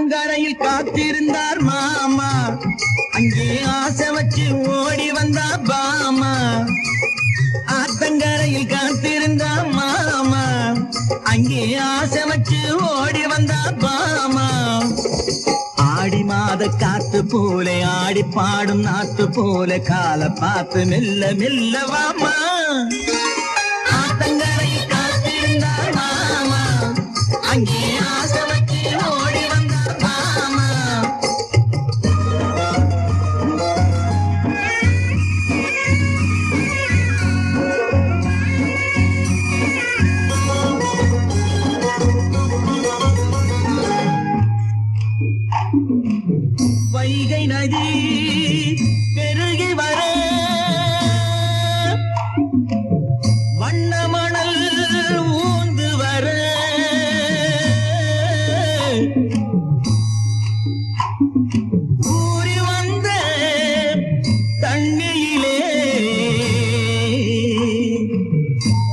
ஆத்தங்கரையில் காத்திருந்தார் மாமா. அங்கே ஆசை வச்சு ஓடி வந்தா பாமா. ஆத்தங்கரையில் காத்திருந்தார் மாமா. அங்கே ஆசை வச்சு ஓடி வந்தா பாமா. ஆடி மாத காத்து போல ஆடி பாடும் நாத்து போல காலை பார்த்து மெல்ல மெல்ல வாமா. வைகை நதி பெருகி வர. வண்ணமணல் ஊந்து வர. கூறி வந்த தண்ணியிலே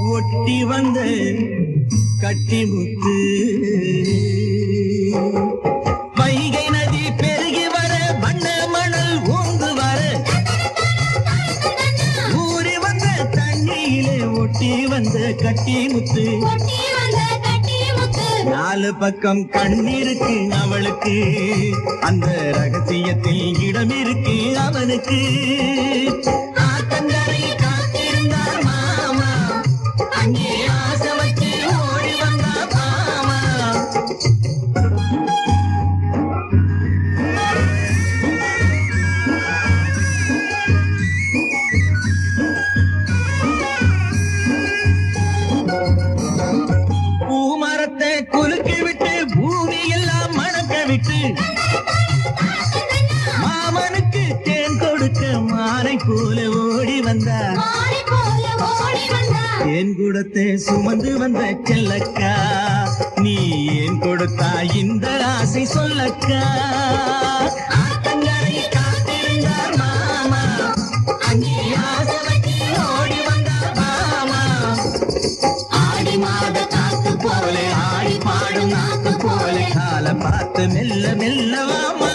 ஒட்டி வந்த கட்டிமுத்து. வந்த கட்டி முத்து. நாலு பக்கம் கண்ணிருக்கு அவளுக்கு. அந்த ரகசியத்தில் இடம் இருக்கு அவனுக்கு. விட்டு மாமனுக்கு தேன் கொடுக்க மாலை போல ஓடி வந்தார் தேன் குடத்தை சுமந்து வந்த செல்லக்கா நீ ஏன் கொடுத்தா இந்த ஆசை சொல்லக்கா? ஆடி மாத காத்து போல ஆடி பாடும் நாத்து போல கால